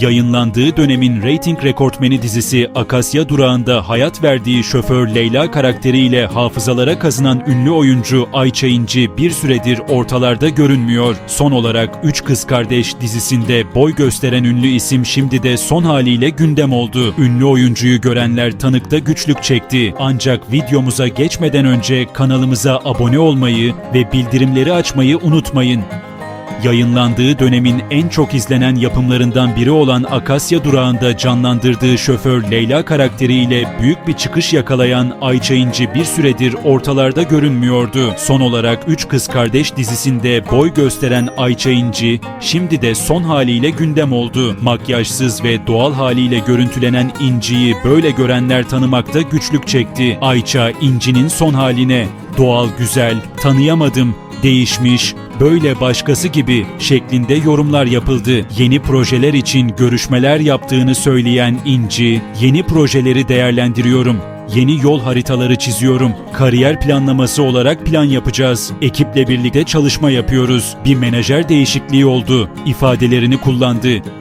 Yayınlandığı dönemin reyting rekortmeni dizisi Akasya Durağı'nda hayat verdiği şoför Leyla karakteriyle hafızalara kazınan ünlü oyuncu Ayça İnci bir süredir ortalarda görünmüyor. Son olarak Üç Kız Kardeş dizisinde boy gösteren ünlü isim şimdi de son haliyle gündem oldu. Ünlü oyuncuyu görenler tanıkta güçlük çekti. Ancak videomuza geçmeden önce kanalımıza abone olmayı ve bildirimleri açmayı unutmayın. Yayınlandığı dönemin en çok izlenen yapımlarından biri olan Akasya Durağı'nda canlandırdığı şoför Leyla karakteriyle büyük bir çıkış yakalayan Ayça İnci bir süredir ortalarda görünmüyordu. Son olarak Üç Kız Kardeş dizisinde boy gösteren Ayça İnci şimdi de son haliyle gündem oldu. Makyajsız ve doğal haliyle görüntülenen İnci'yi böyle görenler tanımakta güçlük çekti. Ayça İnci'nin son haline doğal güzel, tanıyamadım, değişmiş, böyle başkası gibi şeklinde yorumlar yapıldı. Yeni projeler için görüşmeler yaptığını söyleyen İnci, yeni projeleri değerlendiriyorum. Yeni yol haritaları çiziyorum. Kariyer planlaması olarak plan yapacağız. Ekiple birlikte çalışma yapıyoruz. Bir menajer değişikliği oldu. ifadelerini kullandı.